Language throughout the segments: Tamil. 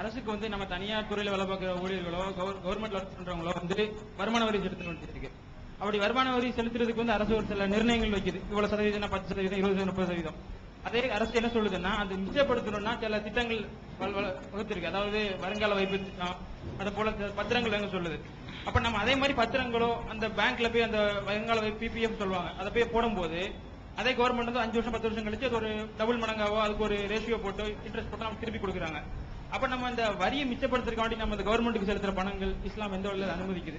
அரசுக்கு வந்து நம்ம தனியார் துறையில வேலை பார்க்குற ஊழியர்களோ கவர்மெண்ட்ல ஒர்க் பண்றவங்களோ வந்து வருமான வரி செலுத்த வேண்டியிருக்கு. அப்படி வருமான வரி செலுத்துறதுக்கு வந்து அரசு ஒரு சில நிர்ணயங்கள் வைக்குது. இவ்வளவு சதவீதம் பத்து சதவீதம் இருபது முப்பது சதவீதம். அதே அரசு என்ன சொல்லுதுன்னா அது மிச்சப்படுத்தணும்னா சில திட்டங்கள் வகுத்திருக்கு. அதாவது வருங்கால வைப்பு திட்டம் அது போல பத்திரங்கள் எங்க சொல்லுது. அப்ப நம்ம அதே மாதிரி பத்திரங்களோ அந்த பேங்க்ல போய் அந்த வருங்கால வைப்பு பிபிஎஃப் சொல்லுவாங்க. அதை போய் போடும்போது அதே கவர்மெண்ட் வந்து அஞ்சு வருஷம் பத்து வருஷம் கழிச்சு அது ஒரு டபுள் மடங்காவோ அதுக்கு ஒரு ரேஷியோ போட்டு இன்ட்ரெஸ்ட் போட்டு அவங்க திருப்பி கொடுக்குறாங்க. அப்ப நம்ம இந்த வரியை மிச்சப்படுத்துறதுக்கு வேண்டி நம்ம இந்த கவர்மெண்ட்டுக்கு செலுத்துற பணங்கள் இஸ்லாம் எந்த வழியில அனுமதிக்குது?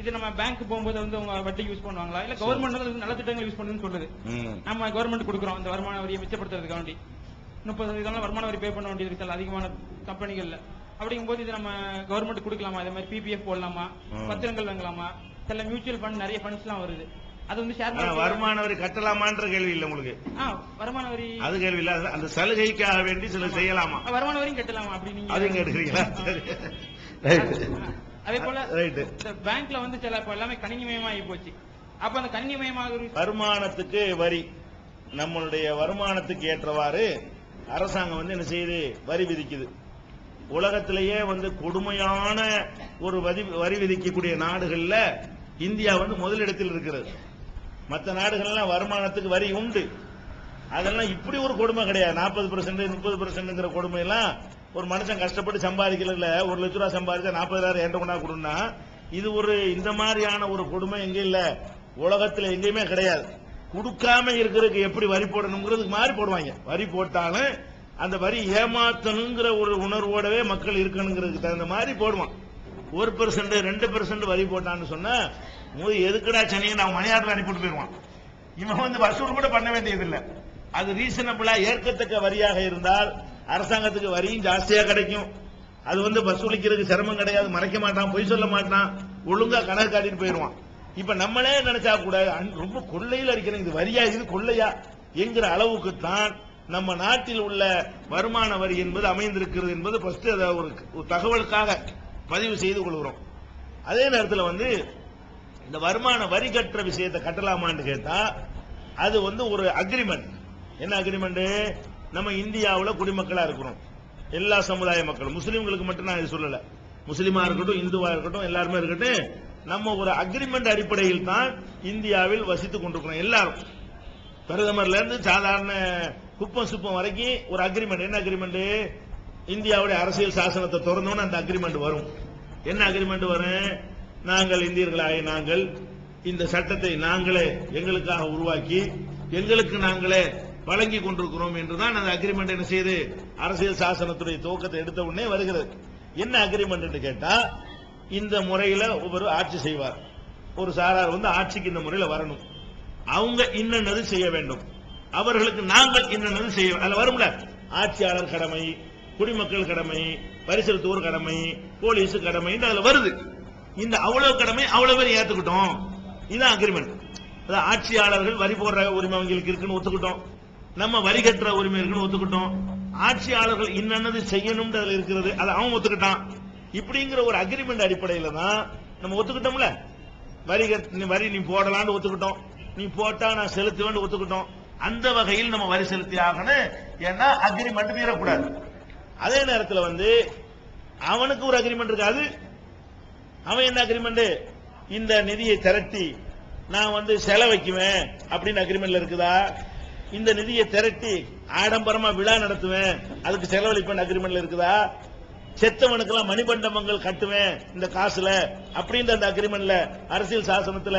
இது நம்ம பேங்க் போகும்போது வந்து உங்க வட்டிக்கு யூஸ் பண்ணுவாங்களா? இல்ல கவர்மெண்ட் வந்து நல்ல திட்டங்கள் யூஸ் பண்ணுன்னு சொல்லுது. நம்ம கவர்மெண்ட் கொடுக்குறோம் இந்த வருமான வரியை மிச்சப்படுத்துறதுக்கு வேண்டி முப்பது சதவீதம் வருமான வரி பே பண்ண வேண்டியது இருக்கு சில அதிகமான கம்பெனிகள்ல அப்படிங்கும்போது இது நம்ம கவர்மெண்ட் கொடுக்கலாமா? இதே மாதிரி பிபிஎஃப் போடலாமா. பத்திரங்கள் வாங்கலாமா? சில மியூச்சுவல் ஃபண்ட் நிறைய ஃபண்ட்ஸ் எல்லாம் வருது. அது வந்து ஷேர் வருமான வரி கட்டலாமான்ற கேள்வி இல்ல உங்களுக்கு. வருமான வரி அது கேள்வி இல்ல. அந்த சலுகைக்காக வேண்டி சில செய்யலாமா? வருமான வரியும் கட்டலாமா அப்படி நீங்க அதையும் கேட்டுக்கிறீங்களா சரி. அது- ரைட் அதே போல பேங்க்ல வந்து சில இப்ப எல்லாமே கணினிமயமா ஆகி போச்சு. அப்ப அந்த கணினிமயமாக வருமானத்துக்கு வரி. நம்மளுடைய வருமானத்துக்கு ஏற்றவாறு அரசாங்கம் வந்து என்ன செய்யுது? வரி விதிக்குது. உலகத்திலேயே வந்து கொடுமையான ஒரு வரி வரி விதிக்கக்கூடிய நாடுகள்ல இந்தியா வந்து முதலிடத்தில் இருக்கிறது. மற்ற நாடுகள்லாம் வருமானத்துக்கு வரி உண்டு. அதெல்லாம் இப்படி ஒரு கொடுமை கிடையாது. நாற்பது பர்சன்ட் முப்பது பர்சன்ட்ங்கிற கொடுமை எல்லாம் ஒரு மனுஷன் கஷ்டப்பட்டு சம்பாதிக்கல ஒரு லட்ச ரூபா சம்பாதிச்சா நாற்பதாயிரம் ஏண்ட கொண்டா கொடுனா இது ஒரு இந்த மாதிரியான ஒரு கொடுமை எங்கேயும் இல்ல? உலகத்தில் எங்கேயுமே கிடையாது. கொடுக்காம இருக்கிறதுக்கு எப்படி வரி போடணுங்கிறதுக்கு மாதிரி போடுவாங்க. வரி போட்டாலும் அந்த வரி ஏமாத்தணுங்கிற ஒரு உணர்வோடவே மக்கள் இருக்கணுங்கிறதுக்கு தகுந்த மாதிரி போடுவான். ஒரு பெர்சன்ட் ரெண்டு பெர்சன்ட் வரி போட்டான்னு சொன்னா மூதி எதுக்குடா சனியை நான் மணியாட்டில் அனுப்பிட்டு போயிடுவான் இவன் வந்து வசூல் கூட பண்ண வேண்டியதில்லை. அது ரீசனபிளா ஏற்கத்தக்க வரியாக இருந்தால் அரசாங்கத்துக்கு வரியும் ஜாஸ்தியா கிடைக்கும். அது வந்து வசூலிக்கிறதுக்கு சிரமம் கிடையாது மறைக்க மாட்டான் பொய் சொல்ல மாட்டான் ஒழுங்கா கணக்கு காட்டிட்டு போயிடுவான் இப்ப நம்மளே நினைச்சா கூட ரொம்ப கொள்ளையில் அடிக்கிறேன் இது வரியா இது கொள்ளையா? என்கிற அளவுக்கு தான் நம்ம நாட்டில் உள்ள வருமான வரி என்பது அமைந்திருக்கிறது என்பது ஃபர்ஸ்ட் அதை ஒரு தகவலுக்காக. பதிவு செய்து கொள்கிறோம். அதே நேரத்தில் வந்து இந்த வருமான வரி கட்டுற விஷயத்தை கட்டலாமான்னு கேட்டா அது வந்து ஒரு அக்ரிமெண்ட் என்ன அக்ரிமெண்ட் நம்ம இந்தியாவில் குடிமக்களா இருக்கிறோம் எல்லா சமுதாய மக்களும். முஸ்லீம்களுக்கு மட்டும் நான் இது சொல்லல. முஸ்லீமாக இருக்கட்டும் இந்துவா இருக்கட்டும் எல்லாருமே இருக்கட்டும் நம்ம ஒரு அக்ரிமெண்ட் அடிப்படையில் தான் இந்தியாவில் வசித்துக் கொண்டிருக்கிறோம் எல்லாரும். பிரதமர்ல இருந்து சாதாரண குப்பம் சுப்பம் வரைக்கும் ஒரு அக்ரிமெண்ட் என்ன அக்ரிமெண்ட் இந்தியாவுடைய அரசியல் சாசனத்தை திறந்தோன்னு அந்த அக்ரிமெண்ட் வரும். என்ன அக்ரிமெண்ட் வரும்? நாங்கள் இந்தியர்களாக நாங்கள் இந்த சட்டத்தை நாங்களே எங்களுக்காக உருவாக்கி எங்களுக்கு நாங்களே வழங்கி கொண்டிருக்கிறோம் என்றுதான் அந்த அக்ரிமெண்ட் என்ன செய்து அரசியல் சாசனத்துடைய துவக்கத்தை எடுத்த உடனே வருகிறது. என்ன அக்ரிமெண்ட் கேட்டா இந்த முறையில ஒவ்வொரு ஆட்சி செய்வார். ஒரு சாரார் வந்து ஆட்சிக்கு இந்த முறையில வரணும். அவங்க இன்னது செய்ய வேண்டும். அவர்களுக்கு நாங்கள் இன்னது செய்ய அதுல வரும்ல? ஆட்சியாளர் கடமை குடிமக்கள் கடமை வரி கடமை போலீஸ் கடமை அதுல வருது. இந்த அவ்வளவு கடமை அவ்வளவு பேர் ஏத்துக்கிட்டோம். இதுதான் அக்ரிமெண்ட் அதாவது ஆட்சியாளர்கள் வரி போடுற உரிமை அவங்களுக்கு இருக்குன்னு ஒத்துக்கிட்டோம். நம்ம வரி கட்டுற உரிமை இருக்குன்னு ஒத்துக்கிட்டோம். ஆட்சியாளர்கள் இன்னது செய்யணும்னு அதுல இருக்கிறது அதை அவன் ஒத்துக்கிட்டான். இப்படிங்கிற ஒரு அக்ரிமெண்ட் அடிப்படையில தான் நம்ம ஒத்துக்கிட்டோம்ல. வரி கட்- நீ வரி நீ போடலான்னு ஒத்துக்கிட்டோம். நீ போட்டா நான் செலுத்துவேன்னு ஒத்துக்கிட்டோம். அந்த வகையில் நம்ம வரி செலுத்தி ஆகணும். ஏன்னா அக்ரிமெண்ட் மீறக்கூடாது அதே நேரத்தில் வந்து அவனுக்கு ஒரு அக்ரிமெண்ட் இருக்காது அவன் என்ன அக்ரிமெண்ட் இந்த நிதியை திரட்டி நான் வந்து செலவைக்குவேன் அப்படின்னு அக்ரிமெண்ட்ல இருக்குதா? இந்த நிதியை திரட்டி ஆடம்பரமா விழா நடத்துவேன் அதுக்கு செலவழிப்பேன் அக்ரிமெண்ட்ல இருக்குதா? செத்தவனுக்கெல்லாம் மணிமண்டபங்கள் கட்டுவேன் இந்த காசுல அப்படின்ற அந்த அக்ரிமெண்ட்ல அரசியல் சாசனத்துல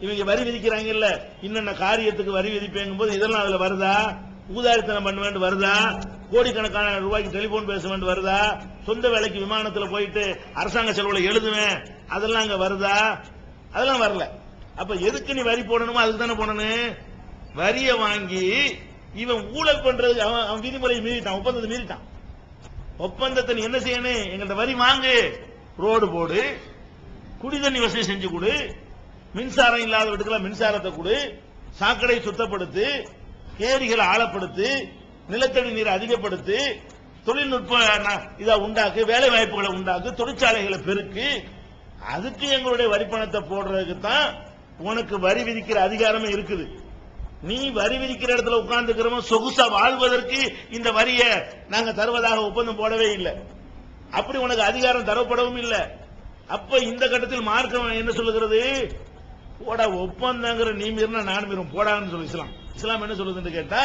இவங்க வரி விதிக்கிறாங்கல்ல இன்னென்ன காரியத்துக்கு வரி விதிப்பேங்கும் போது இதெல்லாம் அதுல வருதா? ஊதாரித்தனம் பண்ணுவேன் வருதா? கோடிக்கணக்கான ரூபாய்க்கு டெலிபோன் பேசுவேன் வருதா? சொந்த வேலைக்கு விமானத்துல போயிட்டு அரசாங்க செலவுல எழுதுவேன். அதெல்லாம் அங்க வருதா? அதெல்லாம் வரல. அப்ப எதுக்கு நீ வரி போடணுமோ அதுக்கு தானே போடணும் வரிய வாங்கி இவன் ஊழல் பண்றது அவன் அவன் விதிமுறையை மீறிட்டான் ஒப்பந்தத்தை மீறிட்டான். ஒப்பந்தத்தை நீ என்ன செய்யணும் எங்கள்ட்ட வரி வாங்கு. ரோடு போடு. குடி தண்ணி வசதி செஞ்சு கொடு. மின்சாரம் இல்லாத வீட்டுக்கெல்லாம் மின்சாரத்தை கொடு. சாக்கடை சுத்தப்படுத்து. ஏரிகளை ஆழப்படுத்தி நிலத்தடி நீரை அதிகப்படுத்தி தொழில்நுட்ப இதை உண்டாக்கு வேலை வாய்ப்புகளை உண்டாக்கு தொழிற்சாலைகளை பெருக்கு அதுக்கு எங்களுடைய வரி பணத்தை போடுறதுக்கு தான் உனக்கு வரி விதிக்கிற அதிகாரமே இருக்குது. நீ வரி விதிக்கிற இடத்துல உட்கார்ந்துக்கிறவன் சொகுசா வாழ்வதற்கு இந்த வரியை நாங்க தருவதாக ஒப்பந்தம் போடவே இல்லை. அப்படி உனக்கு அதிகாரம் தரப்படவும் இல்லை. அப்ப இந்த கட்டத்தில் மார்க்கம் என்ன சொல்லுகிறது? போட ஒப்பந்தங்கிற நீ மீறினா நான் மீறும். போடான்னு சொல்லு இஸ்லாம் என்ன சொல்லுதுன்னு கேட்டா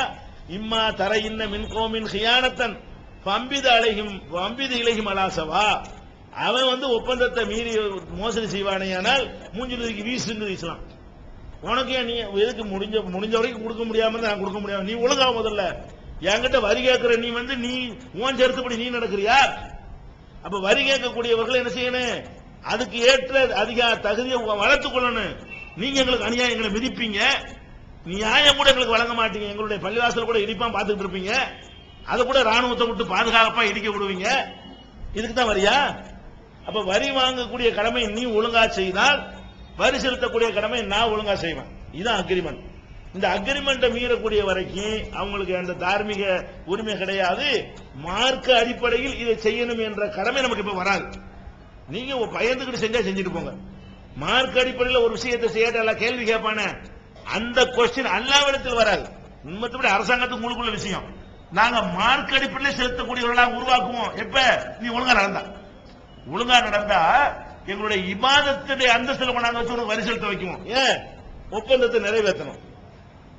இம்மா தர இன்ன மின்கோமின் ஹியானத்தன் பம்பித அழகும் பம்பித இலகும் அலாசவா அவன் வந்து ஒப்பந்தத்தை மீறி மோசடி செய்வானேயானால் மூஞ்சிலுக்கு வீசுங்குது இஸ்லாம். உனக்கு ஏன் நீ எதுக்கு முடிஞ்ச முடிஞ்ச வரைக்கும் கொடுக்க முடியாம நான் கொடுக்க முடியாம நீ ஒழுங்கா முதல்ல. என்கிட்ட வரி கேட்கிற நீ வந்து நீ உன் சேர்த்துப்படி நீ நடக்கிறியா? அப்ப வரி கேட்கக்கூடியவர்கள் என்ன செய்யணும்? அதுக்கு ஏற்ற அதிக தகுதியை வளர்த்துக் கொள்ளணும். நீங்க எங்களுக்கு அநியாயம் எங்களை மிதிப்பீங்க. நியாயம் கூட எங்களுக்கு வழங்க மாட்டீங்க. எங்களுடைய பள்ளிவாசல் கூட இடிப்பான் பார்த்துட்டு இருப்பீங்க. அதை கூட ராணுவத்தை விட்டு பாதுகாப்பா இடிக்க விடுவீங்க. இதுக்கு தான் வரியா? அப்ப வரி வாங்கக்கூடிய கடமை நீ ஒழுங்கா செய்தால் வரி செலுத்தக்கூடிய கடமை நான் ஒழுங்கா செய்வேன். இதுதான் அக்ரிமெண்ட் இந்த அக்ரிமெண்ட்டை மீறக்கூடிய வரைக்கும் அவங்களுக்கு அந்த தார்மீக உரிமை கிடையாது. மார்க்க அடிப்படையில் இதை செய்யணும் என்ற கடமை நமக்கு இப்ப வராது. நீங்க பயந்துக்கிட்டு செஞ்சா செஞ்சுட்டு போங்க. மார்க் அடிப்படையில் ஒரு விஷயத்தை செய்யாட்ட எல்லாம் கேள்வி கேட்பானே. அந்த கொஸ்டின் அல்லாவிடத்தில் வராது. மற்றபடி அரசாங்கத்துக்கு முழுக்குள்ள விஷயம். நாங்க மார்க் அடிப்படையில் செலுத்தக்கூடியவர்களாக உருவாக்குவோம். எப்ப? நீ ஒழுங்கா நடந்தா. ஒழுங்கா நடந்தா எங்களுடைய இபாதத்துடைய அந்தஸ்தில் கொண்டாந்து வச்சு உனக்கு வரி செலுத்த வைக்குவோம். ஏன்? ஒப்பந்தத்தை நிறைவேற்றணும்.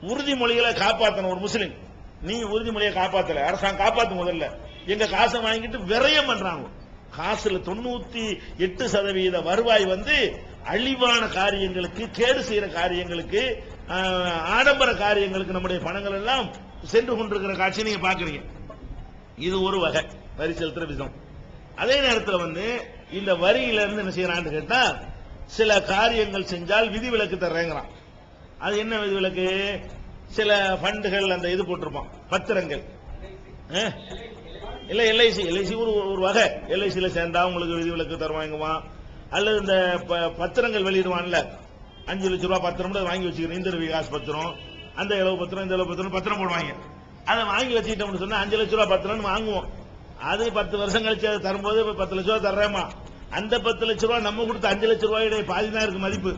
உறுதிமொழிகளை காப்பாற்றணும் ஒரு முஸ்லீம் நீ உறுதிமொழியை காப்பாத்தல. அரசாங்கம் காப்பாத்து முதல்ல. எங்க காசை வாங்கிட்டு விரயம் பண்றாங்க. காசுல தொண்ணூத்தி எட்டு சதவீத வருவாய் வந்து அழிவான காரியங்களுக்கு கேடு செய்யற காரியங்களுக்கு ஆடம்பர காரியங்களுக்கு நம்முடைய பணங்கள் எல்லாம் சென்று கொண்டிருக்கிற காட்சியை நீங்க பாக்குறீங்க இது ஒரு வகை. வரி செலுத்துற விதம். அதே நேரத்தில் வந்து இந்த வரியில இருந்து என்ன செய்யறான்னு கேட்டா சில காரியங்கள் செஞ்சால் விதிவிலக்கு தர்றேங்கிறான். அது என்ன விதிவிலக்கு? சில ஃபண்டுகள் அந்த இது போட்டிருப்பான். பத்திரங்கள். இல்ல எல்ஐசி. எல்ஐசி ஒரு ஒரு வகை. எல்ஐசியில் சேர்ந்தா உங்களுக்கு விதிவிலக்கு தருவாங்குவான் அல்லது இந்த ப- பத்திரங்கள் வெளியிடுவான்ல. அஞ்சு லட்ச ரூபா பத்திரம் கூட வாங்கி வச்சுக்கிறேன். இந்த விகாஸ் பத்திரம் அந்த இளவு பத்திரம் இந்த இளவு பத்திரம் பத்திரம் போடுவாங்க. அதை வாங்கி வச்சுக்கிட்டோம்னு சொன்னா அஞ்சு லட்ச ரூபா பத்திரம்னு வாங்குவோம். அது பத்து வருஷம் கழிச்சு அதை தரும்போது இப்ப பத்து லட்ச ரூபா தர்றேமா அந்த பத்து லட்ச ரூபா நம்ம கொடுத்த அஞ்சு லட்ச ரூபாயுடைய பாதி தான் இருக்கு மதிப்பு.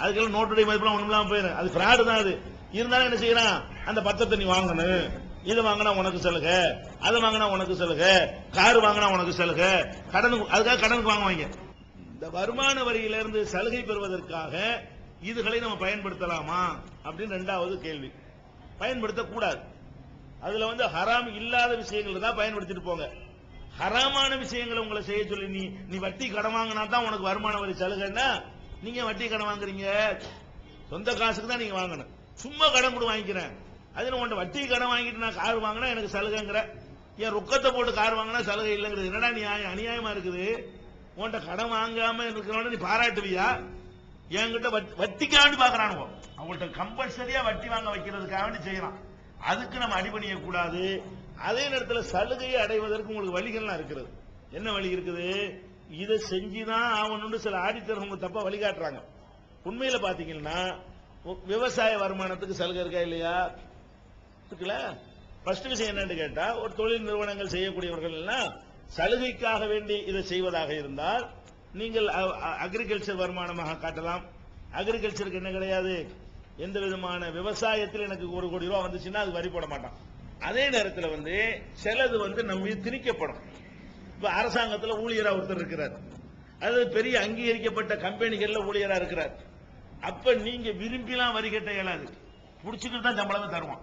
அதுக்கெல்லாம் நோட்டுடைய மதிப்புலாம் ஒண்ணும் இல்லாம போயிடும். அது ஃப்ராடு தான் அது. இருந்தாலும் என்ன செய்யறான்? அந்த பத்திரத்தை நீ வாங்கணும். இது வாங்கினா உனக்கு சலுகை அதை வாங்கினா உனக்கு சலுகை கார் வாங்கினா உனக்கு சலுகை கடனுக்கு அதுக்காக கடனுக்கு வாங்குவாங்க. இந்த வருமான வரியிலிருந்து சலுகை பெறுவதற்காக இதுகளை நம்ம பயன்படுத்தலாமா அப்படின்னு ரெண்டாவது கேள்வி. பயன்படுத்தக்கூடாது. அதுல வந்து ஹராம் இல்லாத விஷயங்கள் தான் பயன்படுத்திட்டு போங்க. ஹராமான விஷயங்களை உங்களை செய்ய சொல்லி நீ நீ வட்டி கடன் வாங்கினா தான் உனக்கு வருமான வரி சலுகைன்னா நீங்க வட்டி கடன் வாங்குறீங்க. சொந்த காசுக்கு தான் நீங்க வாங்கணும். சும்மா கடன் கூட வாங்கிக்கிறேன். அதுல உன்ட்ட வட்டி கடன் வாங்கிட்டு நான் கார் வாங்கினா எனக்கு சலுகைங்கிற. என் ரொக்கத்தை போட்டு கார் வாங்கினா சலுகை இல்லைங்கிறது. என்னடா நீ அநியாயமா இருக்குது? உன்ட்ட கடன் வாங்காம இருக்கிறவன நீ பாராட்டுவியா? என்கிட்ட வட்டி- வட்டிக்காண்டி பாக்குறானுவோ. அவங்கள்ட்ட கம்பல்சரியா வட்டி வாங்க வைக்கிறதுக்காக வேண்டி செய்யறான். அதுக்கு நம்ம அடிபணிய கூடாது அதே நேரத்தில் சலுகையை அடைவதற்கு உங்களுக்கு வழிகள்லாம் இருக்கிறது என்ன வழி இருக்குது? இதை செஞ்சுதான் ஆகணும்னு சில ஆடிட்டர் அவங்க தப்பா வழிகாட்டுறாங்க. உண்மையில பாத்தீங்கன்னா விவசாய வருமானத்துக்கு சலுகை இருக்கா இல்லையா? இருக்குல்ல? ஃபர்ஸ்ட் விஷயம் என்னன்னு கேட்டா ஒரு தொழில் நிறுவனங்கள் செய்யக்கூடியவர்கள் எல்லாம் சலுகைக்காக வேண்டி இதை செய்வதாக இருந்தால் நீங்கள் அக்ரிகல்ச்சர் வருமானமாக காட்டலாம். அக்ரிகல்ச்சருக்கு என்ன கிடையாது? எந்த விதமான விவசாயத்தில் எனக்கு ஒரு கோடி ரூபா வந்துச்சுன்னா அது வரி போட மாட்டான். அதே நேரத்தில் வந்து சிலது வந்து நம்ம திணிக்கப்படும். இப்போ அரசாங்கத்தில் ஊழியராக ஒருத்தர் இருக்கிறார். அது பெரிய அங்கீகரிக்கப்பட்ட கம்பெனிகளில் ஊழியராக இருக்கிறார். அப்ப நீங்க விரும்பிலாம் வரி கட்ட இயலாது. பிடிச்சிக்கிட்டு தான் சம்பளமே தருவான்.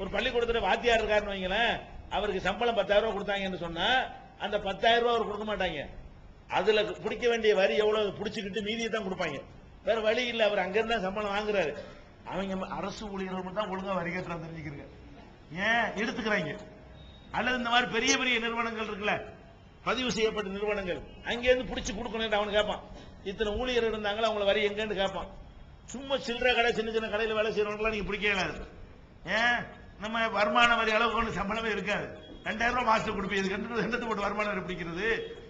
ஒரு பள்ளிக்கூடத்தில் வாத்தியார் இருக்காருன்னு வைங்களேன் அவருக்கு சம்பளம் பத்தாயிரம் ரூபா கொடுத்தாங்கன்னு சொன்னா அந்த பத்தாயிரம் ரூபா அவர் கொடுக்க மாட்டாங்க. அதுல பிடிக்க வேண்டிய வரி எவ்வளவு பிடிச்சுக்கிட்டு மீதியை தான் கொடுப்பாங்க. வேற வழி இல்ல அவர் அங்கிருந்து தான் சம்பளம் வாங்குறாரு. அவங்க அரசு ஊழியர்கள் தான் ஒழுங்கா வரி கட்டுறான் தெரிஞ்சுக்கிறீங்க. ஏன்? எடுத்துக்கிறாங்க. அல்லது இந்த மாதிரி பெரிய பெரிய நிறுவனங்கள் இருக்குல்ல பதிவு செய்யப்பட்ட நிறுவனங்கள் அங்கேருந்து பிடிச்சு கொடுக்கணும் அவனு கேட்பான் இத்தனை ஊழியர் இருந்தாங்களா அவங்கள வரி எங்கன்னு கேட்பான் சும்மா சில்லற கடை சின்ன சின்ன கடையில் வேலை செய்யறவங்களாம் நீங்க பிடிக்கவே இயலாது ஏன்? நம்ம வருமான வரி அளவுக்கு ஒன்று சம்பளமே இருக்காது. ரெண்டாயிரம் ரூபாய் மாசத்துக்கு கொடுப்பீங்க. இதுக்கு ரெண்டு போட்டு வருமானம் பிடிக்கிறது.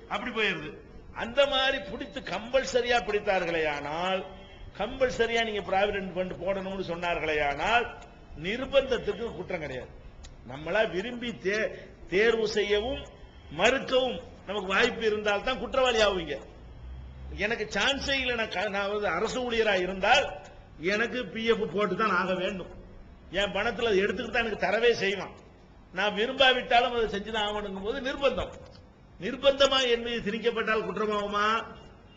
அப்படி போயிருது. அந்த மாதிரி பிடித்து கம்பல்சரியா பிடித்தார்களே ஆனால் கம்பல்சரியா நீங்க பிராவிடன்ட் ஃபண்ட் போடணும்னு சொன்னார்களே ஆனால் நிர்பந்தத்துக்கு குற்றம் கிடையாது. நம்மளா விரும்பி தே- தேர்வு செய்யவும் மறுக்கவும் நமக்கு வாய்ப்பு இருந்தால் தான் குற்றவாளி ஆவீங்க. எனக்கு சான்ஸே இல்லை நான் க- நான் வந்து அரசு ஊழியராக இருந்தால் எனக்கு பிஎஃப் போட்டு தான் ஆக வேண்டும். என் பணத்தில் அதை எடுத்துக்கிட்டு தான் எனக்கு தரவே செய்வான். நான் விரும்பாவிட்டாலும் அதை செஞ்சுதான் ஆகணுங்கும் போது நிர்பந்தம். நிர்பந்தமா என் மீது திணிக்கப்பட்டால் குற்றமாகுமா?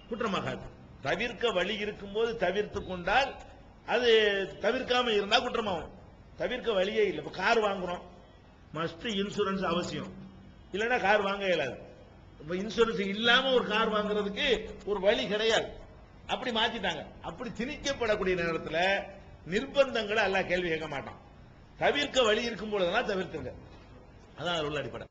குற்றமாகாது. தவிர்க்க வழி இருக்கும்போது தவிர்த்து கொண்டால் அது தவிர்க்காம இருந்தா குற்றமாகும். தவிர்க்க வழியே இல்லை. இப்ப கார் வாங்குறோம். மஸ்ட் இன்சூரன்ஸ் அவசியம். இல்லைன்னா கார் வாங்க இயலாது. இப்ப இன்சூரன்ஸ் இல்லாம ஒரு கார் வாங்குறதுக்கு ஒரு வழி கிடையாது. அப்படி மாத்திட்டாங்க. அப்படி திணிக்கப்படக்கூடிய நேரத்தில் நிர்பந்தங்களை எல்லாம் கேள்வி கேட்க மாட்டான். தவிர்க்க வழி இருக்கும் பொழுதுனா தவிர்த்துங்க அதான் அதில் உள்ள அடிப்படை.